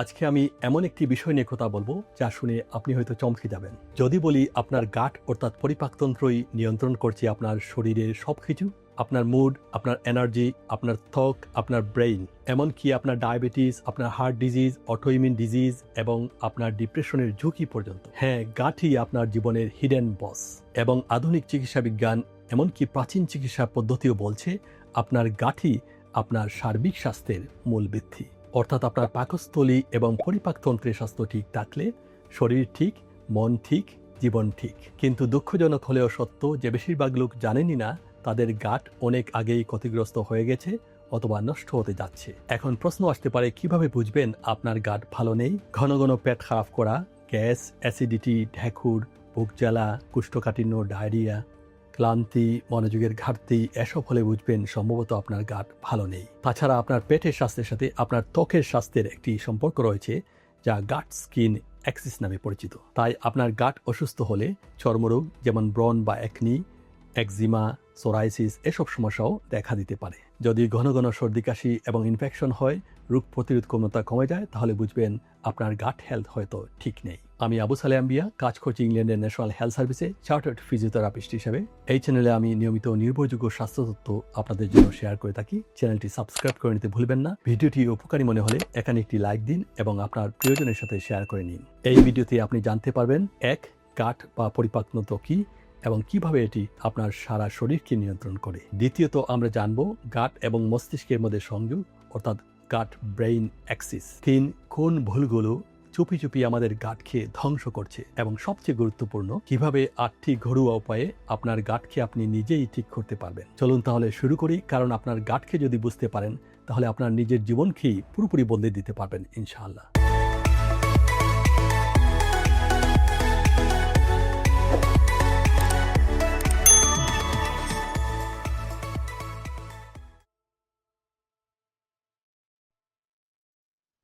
আজকে আমি এমন একটি বিষয় নিয়ে কথা বলব, যা শুনে আপনি হয়তো চমকে যাবেন। যদি বলি আপনার গাট অর্থাৎ পরিপাকতন্ত্রই নিয়ন্ত্রণ করছে আপনার শরীরের সব কিছু আপনার মুড, আপনার এনার্জি আপনার থক আপনার ব্রেইন এমনকি আপনার ডায়াবেটিস আপনার হার্ট ডিজিজ অটোইমিউন ডিজিজ এবং আপনার ডিপ্রেশনের ঝুঁকি পর্যন্ত। হ্যাঁ গাঠই আপনার জীবনের হিডেন বস এবং আধুনিক চিকিৎসা বিজ্ঞান, এমনকি প্রাচীন চিকিৎসা পদ্ধতিও বলছে আপনার গাঠি আপনার সার্বিক স্বাস্থ্যের মূল ভিত্তি অর্থাৎ আপনার পাকস্থলী এবং পরিপাকতন্ত্রের স্বাস্থ্য ঠিক থাকলে শরীর ঠিক, মন ঠিক, জীবন ঠিক। কিন্তু দুঃখজনক হলেও সত্য, যে বেশিরভাগ লোক জানেনই না তাদের গাট অনেক আগেই ক্ষতিগ্রস্ত হয়ে গেছে অথবা নষ্ট হতে যাচ্ছে। এখন প্রশ্ন আসতে পারে, কীভাবে বুঝবেন আপনার গাট ভালো নেই? ঘন ঘন পেট খারাপ করা, গ্যাস, অ্যাসিডিটি, ঢেকুর, বুক জ্বালা, কুষ্ঠকাঠিন্য, ডায়রিয়া ক্লান্তি, মনোযোগের ঘাটতি, এসব হলে বুঝবেন সম্ভবত আপনার গাট ভালো নেই। তাছাড়া আপনার পেটের স্বাস্থ্যের সাথে আপনার ত্বকের স্বাস্থ্যের একটি সম্পর্ক রয়েছে, যা গাট স্কিন অ্যাক্সিস নামে পরিচিত। তাই আপনার গাট অসুস্থ হলে চর্মরোগ যেমন ব্রন বা একনি, একজিমা, সোরাইসিস, এসব সমস্যাও দেখা দিতে পারে। যদি ঘন ঘন সর্দি, কাশি এবং ইনফেকশন হয় রোগ প্রতিরোধ ক্ষমতা কমে যায়, তাহলে বুঝবেন আপনার গাট হেলথ হয়তো ঠিক নেই। আমি আবু সালে আম্বিয়া, কাজ করছি ইংল্যান্ডের ন্যাশনাল হেলথ সার্ভিসে চার্টার্ড ফিজিওথেরাপিস্ট হিসেবে। এই চ্যানেলে আমি নিয়মিত নির্ভরযোগ্য স্বাস্থ্য তথ্য আপনাদের জন্য শেয়ার করে থাকি। চ্যানেলটি সাবস্ক্রাইব করে নিতে ভুলবেন না। ভিডিওটি উপকারী মনে হলে এখানে একটি লাইক দিন এবং আপনার প্রিয়জনের সাথে শেয়ার করে নিন। এই ভিডিওতে আপনি জানতে পারবেন, এক গাট বা পরিপাকনত কি এবং কীভাবে এটি আপনার সারা শরীরকে নিয়ন্ত্রণ করে। দ্বিতীয়ত, আমরা জানব গাট এবং মস্তিষ্কের মধ্যে সংযোগ, অর্থাৎ গাট ব্রেইন অ্যাক্সিস। তিন, কোন ভুলগুলো চুপি চুপি আমাদের খেয়ে ধ্বংস করছে? এবং সবচেয়ে গুরুত্বপূর্ণ, কীভাবে আটটি ঘরোয়া উপায়ে আপনার গাটকে আপনি নিজেই ঠিক করতে পারবেন? চলুন তাহলে শুরু করি, কারণ আপনার গাটকে যদি বুঝতে পারেন, তাহলে আপনার নিজের জীবনকেই পুরোপুরি বদলে দিতে পারবেন, ইনশাআল্লাহ।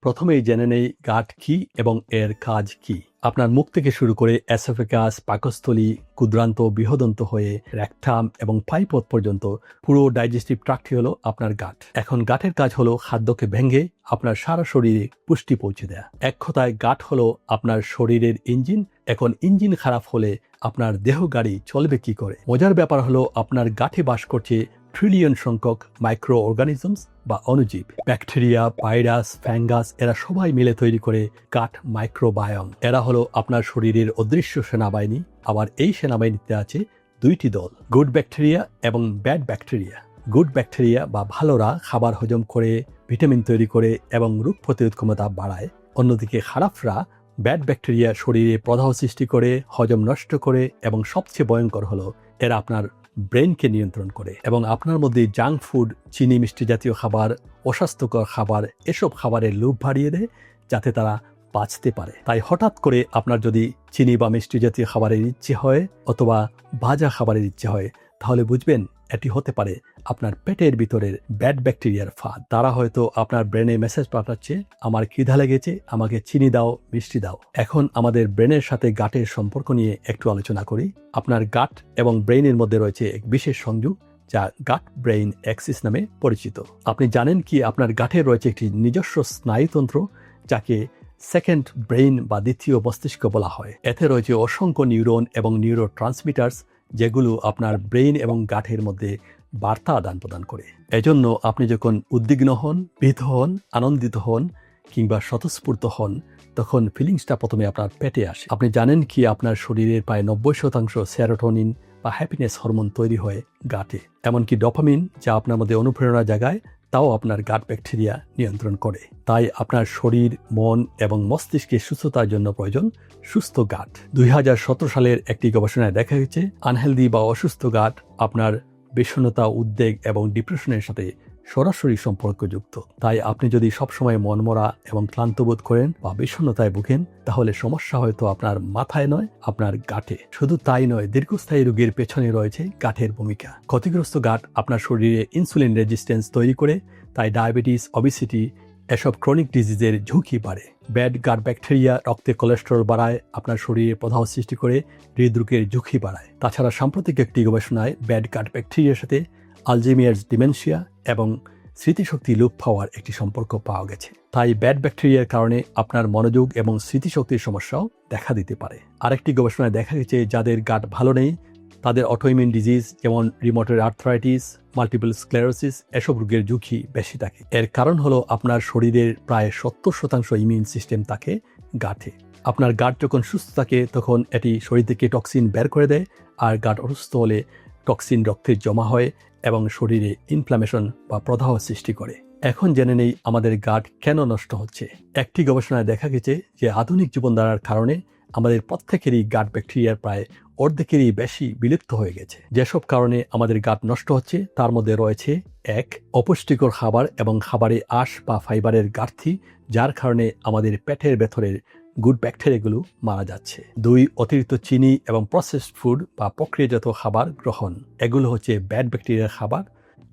প্রথমেই জেনে নেই গাট কি এবং এর কাজ কি। আপনার মুখ থেকে শুরু করে অ্যাসোফেকাস পাকস্থলী, ক্ষুদ্রান্ত, বৃহদন্ত হয়ে র্যাকথাম এবং পাইপথ পর্যন্ত পুরো ডাইজেস্টিভ ট্রাক্টটি হলো আপনার গাট এখন গাটের কাজ হলো খাদ্যকে ভেঙে আপনার সারা শরীরে পুষ্টি পৌঁছে দেয়া। এক কথায় গাট হলো আপনার শরীরের ইঞ্জিন। এখন ইঞ্জিন খারাপ হলে আপনার দেহ গাড়ি চলবে কি করে? মজার ব্যাপার হলো আপনার গাঠে বাস করছে ট্রিলিয়ন সংখ্যক মাইক্রো অর্গানিজমস বা অণুজীব ব্যাকটেরিয়া ভাইরাস ফ্যাঙ্গাস এরা সবাই মিলে তৈরি করে কাঠ মাইক্রোবায়ম এরা হলো আপনার শরীরের অদৃশ্য সেনাবাহিনী। আবার এই সেনাবাহিনীতে আছে দুইটি দল গুড ব্যাকটেরিয়া এবং ব্যাড ব্যাকটেরিয়া গুড ব্যাকটেরিয়া বা ভালোরা খাবার হজম করে ভিটামিন তৈরি করে এবং রোগ প্রতিরোধ ক্ষমতা বাড়ায়। অন্যদিকে খারাপরা ব্যাড ব্যাকটেরিয়া শরীরে প্রদাহ সৃষ্টি করে, হজম নষ্ট করে এবং সবচেয়ে ভয়ঙ্কর হলো এরা আপনার ব্রেনকে নিয়ন্ত্রণ করে এবং আপনার মধ্যে জাঙ্ক ফুড, চিনি মিষ্টি জাতীয় খাবার, অস্বাস্থ্যকর খাবার, এসব খাবারের লোভ বাড়িয়ে দেয় যাতে তারা বাঁচতে পারে। তাই হঠাৎ করে আপনার যদি চিনি বা মিষ্টি জাতীয় খাবারের ইচ্ছে হয় অথবা ভাজা খাবারের ইচ্ছে হয়, তাহলে বুঝবেন এটি হতে পারে আপনার পেটের ভিতরের ব্যাড ব্যাকটেরিয়ার ফাঁদ। তারা হয়তো আপনার ব্রেনে মেসেজ পাঠাচ্ছে, আমার খিদা লেগেছে, আমাকে চিনি দাও, মিষ্টি দাও। এখন আমাদের ব্রেনের সাথে গাটের সম্পর্ক নিয়ে একটু আলোচনা করি। আপনার গাট এবং ব্রেইনের মধ্যে রয়েছে এক বিশেষ সংযোগ, যা গাট ব্রেইন অ্যাক্সিস নামে পরিচিত। আপনি জানেন কি আপনার গাঠে রয়েছে একটি নিজস্ব স্নায়ুতন্ত্র, যাকে সেকেন্ড ব্রেইন বা দ্বিতীয় মস্তিষ্ক বলা হয়। এতে রয়েছে অসংখ্য নিউরন এবং নিউরো ট্রান্সমিটার্স যেগুলো আপনার ব্রেইন এবং গাঠের মধ্যে বার্তা আদান প্রদান করে। এজন্য আপনি যখন উদ্বিগ্ন হন, ভীত হন, আনন্দিত হন কিংবা স্বতঃস্ফূর্ত হন, তখন ফিলিংসটা প্রথমে আপনার পেটে আসে। আপনি জানেন কি আপনার শরীরের প্রায় নব্বই শতাংশ সেরোটোনিন বা হ্যাপিনেস হরমোন তৈরি হয় গাঠে। এমনকি ডপামিন, যা আপনার মধ্যে অনুপ্রেরণা জাগায় তাও আপনার গাট ব্যাকটেরিয়া নিয়ন্ত্রণ করে। তাই আপনার শরীর, মন এবং মস্তিষ্কে সুস্থতার জন্য প্রয়োজন সুস্থ গাট দুই সালের একটি গবেষণায় দেখা গেছে আনহেলদি বা অসুস্থ গাট আপনার বিষণ্ণতা, উদ্বেগ এবং ডিপ্রেশনের সাথে সরাসরি সম্পর্কযুক্ত। তাই আপনি যদি সবসময় মনমরা এবং ক্লান্ত বোধ করেন বা বিষণ্ণতায় ভুগেন, তাহলে সমস্যা হয়তো আপনার মাথায় নয়, আপনার গাঠে। শুধু তাই নয়, দীর্ঘস্থায়ী রোগীর পেছনে রয়েছে গাঠের ভূমিকা। ক্ষতিগ্রস্ত গাঠ আপনার শরীরে ইনসুলিন রেজিস্ট্যান্স তৈরি করে, তাই ডায়াবেটিস, অবিসিটি, এসব ক্রনিক ডিজিজের ঝুঁকি বাড়ে। ব্যাড গাট ব্যাকটেরিয়া, রক্তে কোলেস্টেরল বাড়ায়, আপনার শরীরে প্রদাহ সৃষ্টি করে, হৃদরোগের ঝুঁকি বাড়ায়। তাছাড়া সাম্প্রতিক একটি গবেষণায় ব্যাড গাট ব্যাকটেরিয়ার সাথে আলজেমিয়ার্স ডিমেনশিয়া এবং স্মৃতিশক্তি লোপ পাওয়ার একটি সম্পর্ক পাওয়া গেছে। তাই ব্যাড ব্যাকটেরিয়ার কারণে আপনার মনোযোগ এবং স্মৃতিশক্তির সমস্যাও দেখা দিতে পারে। আরেকটি গবেষণায় দেখা গেছে, যাদের গাট ভালো নেই, তাদের অটোইমিউন ডিজিজ যেমন রিমোটের আর্থরাইটিস, মাল্টিপল স্ক্লেরোসিস এসব রোগের ঝুঁকি বেশি থাকে। এর কারণ হলো আপনার শরীরের প্রায় সত্তর শতাংশ ইমিউন সিস্টেম থাকে গাঠে। আপনার গাট যখন সুস্থ থাকে, তখন এটি শরীর থেকে টক্সিন বের করে দেয়, আর গাট অসুস্থ হলে টক্সিন রক্তে জমা হয় এবং শরীরে ইনফ্লামেশন বা প্রদাহ সৃষ্টি করে। এখন জেনে নেই আমাদের গাট কেন নষ্ট হচ্ছে। একটি গবেষণায় দেখা গেছে যে আধুনিক জীবনধারার কারণে আমাদের প্রত্যেকেরই গাট ব্যাকটেরিয়ার প্রায় অর্ধেকেরই বেশি বিলুপ্ত হয়ে গেছে। যেসব কারণে আমাদের গাট নষ্ট হচ্ছে, তার মধ্যে রয়েছে এক, অপুষ্টিকর খাবার এবং খাবারে আঁশ বা ফাইবারের ঘাটতি, যার কারণে আমাদের পেটের ভেতরের গুড ব্যাকটেরিয়াগুলো মারা যাচ্ছে। দুই, অতিরিক্ত চিনি এবং প্রসেসড ফুড বা প্রক্রিয়াজাত খাবার গ্রহণ। এগুলো হচ্ছে ব্যাড ব্যাকটেরিয়ার খাবার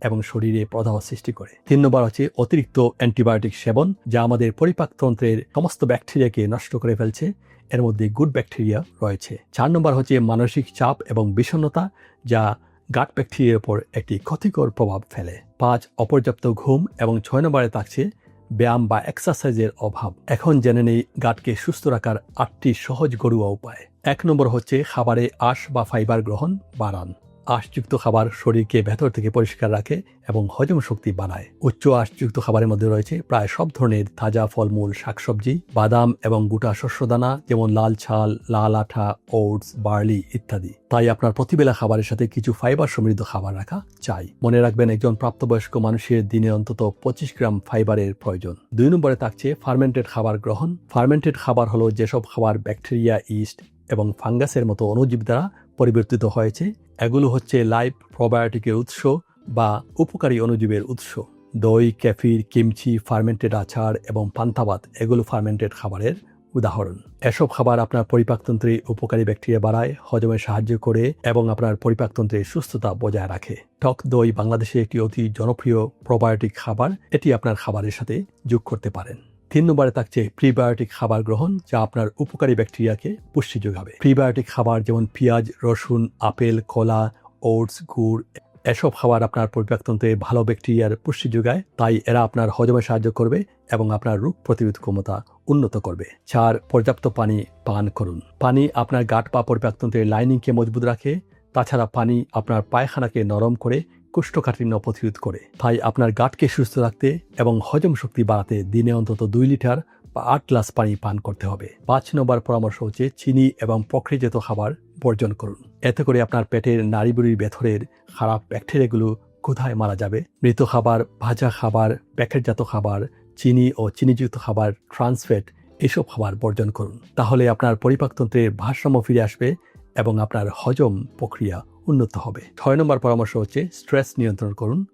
এবং শরীরে প্রদাহ সৃষ্টি করে। তিন নম্বর হচ্ছে অতিরিক্ত অ্যান্টিবায়োটিক সেবন, যা আমাদের পরিপাকতন্ত্রের সমস্ত ব্যাকটেরিয়াকে নষ্ট করে ফেলছে। এর মধ্যে গুড ব্যাকটেরিয়া রয়েছে। চার নম্বর হচ্ছে মানসিক চাপ এবং বিষণ্ণতা, যা গাট ব্যাকটেরিয়ার উপর একটি ক্ষতিকর প্রভাব ফেলে। পাঁচ, অপর্যাপ্ত ঘুম এবং ছয় নম্বরে থাকছে ব্যায়াম বা এক্সারসাইজের অভাব। এখন জেনে নেই গাটকে সুস্থ রাখার আটটি সহজ ঘরোয়া উপায়। এক নম্বর হচ্ছে খাবারে আঁশ বা ফাইবার গ্রহণ বাড়ান। আঁশযুক্ত খাবার শরীরকে ভেতর থেকে পরিষ্কার রাখে এবং হজম শক্তি বাড়ায় উচ্চ আঁশযুক্ত খাবারের মধ্যে রয়েছে প্রায় সব ধরনের তাজা ফলমূল, শাকসবজি, বাদাম এবং গোটা শস্যদানা, যেমন লাল ছাল, লাল আঠা, ওটস, বার্লি ইত্যাদি। তাই আপনার প্রতিবেলা খাবারের সাথে কিছু ফাইবার সমৃদ্ধ খাবার রাখা চাই। মনে রাখবেন, একজন প্রাপ্তবয়স্ক মানুষের দিনে অন্তত পঁচিশ গ্রাম ফাইবারের প্রয়োজন। দুই নম্বরে থাকছে ফার্মেন্টেড খাবার গ্রহণ। ফার্মেন্টেড খাবার হলো যেসব খাবার ব্যাকটেরিয়া, ইস্ট এবং ফাঙ্গাসের মতো অণুজীব দ্বারা পরিবর্তিত হয়েছে। এগুলো হচ্ছে লাইভ প্রোবায়োটিকের উৎস বা উপকারী অণুজীবের উৎস। দই ক্যাফির কিমচি, ফার্মেন্টেড আচার এবং পান্তাবাত এগুলো ফার্মেন্টেড খাবারের উদাহরণ। এসব খাবার আপনার পরিপাকতন্ত্রে উপকারী ব্যাকটেরিয়া বাড়ায়, হজমে সাহায্য করে এবং আপনার পরিপাকতন্ত্রের সুস্থতা বজায় রাখে। টক দই বাংলাদেশে একটি অতি জনপ্রিয় প্রোবায়োটিক খাবার। এটি আপনার খাবারের সাথে যোগ করতে পারেন। তিন নম্বরে থাকছে প্রিবায়োটিক খাবার গ্রহণ, যা আপনার উপকারী ব্যাকটেরিয়াকে পুষ্টি যোগাবে। প্রিবায়োটিক খাবার যেমন পেঁয়াজ, রসুন, আপেল, কলা, ওটস, গুড়, এসব খাবার আপনার পরিপাকতন্ত্রে ভালো ব্যাকটেরিয়ার পুষ্টি যোগায়, তাই এরা আপনার হজমে সাহায্য করবে এবং আপনার রোগ প্রতিরোধ ক্ষমতা উন্নত করবে। চার, পর্যাপ্ত পানি পান করুন। পানি আপনার গাট বা পরিপাকতন্ত্রের লাইনিংকে মজবুত রাখে, তাছাড়া পানি আপনার পায়খানাকে নরম করে কোষ্ঠকাঠিন্য প্রতিরোধ করে। তাই আপনার গাটকে সুস্থ রাখতে এবং হজম শক্তি বাড়াতে দিনে অন্তত দুই লিটার বা আট গ্লাস পানি পান করতে হবে। পাঁচ নম্বর পরামর্শ হচ্ছে চিনি এবং প্রক্রিয়াজাত খাবার বর্জন করুন। এতে করে আপনার পেটের নাড়িবুড়ির ভেতরের খারাপ ব্যাকটেরিয়াগুলো কোথায় মারা যাবে। মৃত খাবার, ভাজা খাবার, প্যাকেটজাত খাবার, চিনি ও চিনিযুক্ত খাবার ট্রান্সফেট এসব খাবার বর্জন করুন। তাহলে আপনার পরিপাকতন্ত্রের ভারসাম্য ফিরে আসবে এবং আপনার হজম প্রক্রিয়া উন্নত হবে। ছয় নম্বর পরামর্শ হচ্ছে স্ট্রেস নিয়ন্ত্রণ করুন।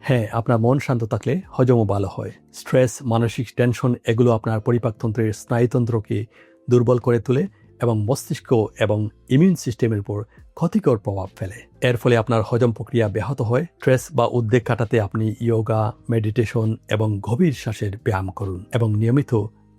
হ্যাঁ আপনার মন শান্ত থাকলে হজমও ভালো হয়। স্ট্রেস, মানসিক টেনশন এগুলো আপনার পরিপাকতন্ত্রের স্নায়ুতন্ত্রকে দুর্বল করে তোলে এবং মস্তিষ্ক এবং ইমিউন সিস্টেমের উপর ক্ষতিকর প্রভাব ফেলে। এর ফলে আপনার হজম প্রক্রিয়া ব্যাহত হয়। স্ট্রেস বা উদ্বেগ কাটাতে আপনি ইয়োগা মেডিটেশন এবং গভীর শ্বাসের ব্যায়াম করুন এবং নিয়মিত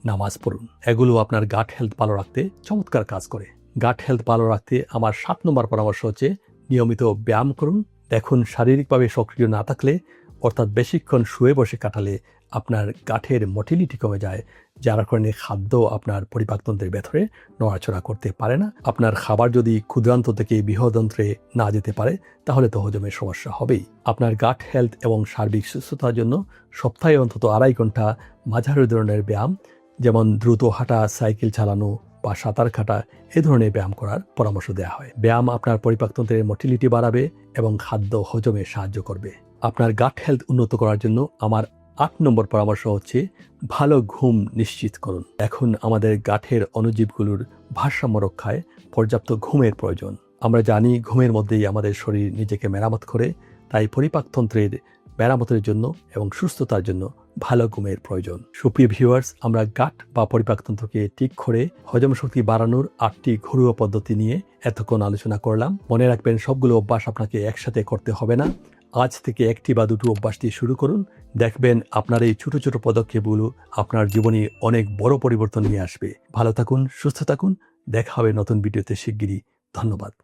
নামাজ পড়ুন। এগুলো আপনার গাট হেলথ ভালো রাখতে চমৎকার কাজ করে। গাট হেলথ ভালো রাখতে আমার সাত নম্বর পরামর্শ হচ্ছে নিয়মিত ব্যায়াম করুন, দেখুন শারীরিকভাবে সক্রিয় না থাকলে, অর্থাৎ বেশিক্ষণ শুয়ে বসে কাটালে আপনার গাঠের মোটিলিটি কমে যায়, যার কারণে খাদ্য আপনার পরিপাকতন্ত্রের ভেতরে নড়াচড়া করতে পারে না। আপনার খাবার যদি ক্ষুদ্রান্ত থেকে বৃহদন্ত্রে না যেতে পারে, তাহলে তো হজমের সমস্যা হবেই। আপনার গাট হেলথ এবং সার্বিক সুস্থতার জন্য সপ্তাহে অন্তত আড়াই ঘণ্টা মাঝারি ধরনের ব্যায়াম, যেমন দ্রুত হাঁটা, সাইকেল চালানো বা সাঁতার কাটা এ ধরনের ব্যায়াম করার পরামর্শ দেওয়া হয়। ব্যায়াম আপনার পরিপাকতন্ত্রের মোটিলিটি বাড়াবে এবং খাদ্য হজমে সাহায্য করবে। আপনার গাট হেলথ উন্নত করার জন্য আমার আট নম্বর পরামর্শ হচ্ছে, ভালো ঘুম নিশ্চিত করুন। এখন আমাদের গাঠের অণুজীবগুলোর ভারসাম্য রক্ষায় পর্যাপ্ত ঘুমের প্রয়োজন। আমরা জানি ঘুমের মধ্যেই আমাদের শরীর নিজেকে মেরামত করে, তাই পরিপাকতন্ত্রের মেরামতের জন্য এবং সুস্থতার জন্য ভালো ঘুমের প্রয়োজন। সুপ্রিয় ভিউয়ার্স আমরা গাট বা পরিপাকতন্ত্রকে ঠিক করে হজম শক্তি বাড়ানোর আটটি ঘরোয়া পদ্ধতি নিয়ে এতক্ষণ আলোচনা করলাম। মনে রাখবেন, সবগুলো অভ্যাস আপনাকে একসাথে করতে হবে না। আজ থেকে একটি বা দুটো অভ্যাস দিয়ে শুরু করুন। দেখবেন আপনার এই ছোট ছোট পদক্ষেপগুলো আপনার জীবনে অনেক বড় পরিবর্তন নিয়ে আসবে। ভালো থাকুন, সুস্থ থাকুন। দেখা হবে নতুন ভিডিওতে শিগগিরই। ধন্যবাদ।